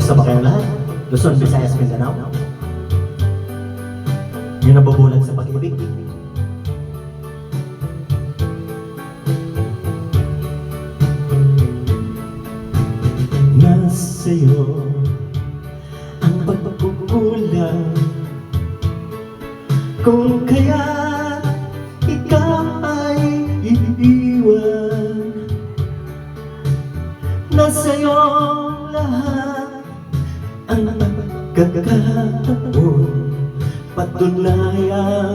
Kamusta ba kayong lahat? Luzon, Visayas, Mindanao? Yung nabubulag sa pag-ibig? Nasa'yo ang pagkukulang Kung kaya ikaw ay iiwan Nasa'yo lahat ang pagkakataon Patunayan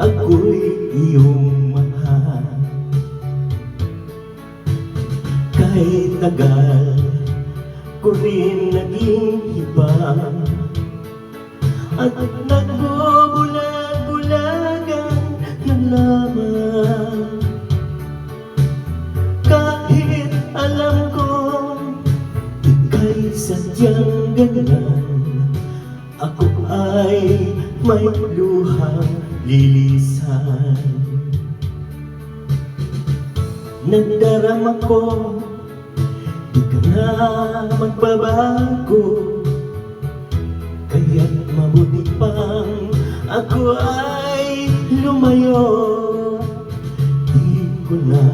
ako'y iyong mahal Kahit tagal ko rin naging iba At nagbubulag-bulagan na lamang sadyang ganyan Ako ay may luhang lilisan. Nagdarama ko Di ka na magbabago. Kaya't mabuti pang ako ay lumayo. Di ko na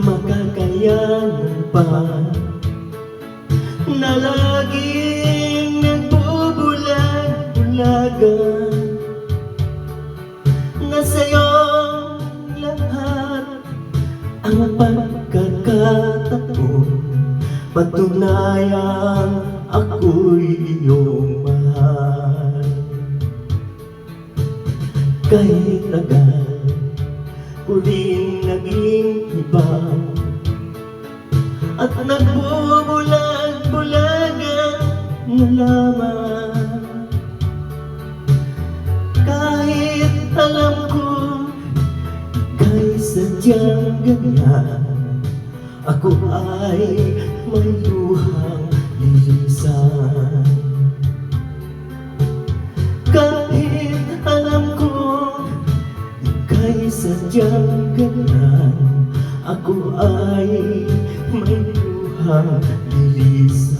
makakayanan pa Na laging nagbubulag-bulagan Na sa'yo lahat ang pagkakataon Patunayan ako'y iyong mahal. Kahit tagal ko rin naging iba. At nagbubulag-bulagan na lamang Kahit alam ko Kahit sadyang ganyan. Ako ay may luhang lilisan. Kahit alam ko Ika'y sadyang ganyan. Ako ay may luhang lilisan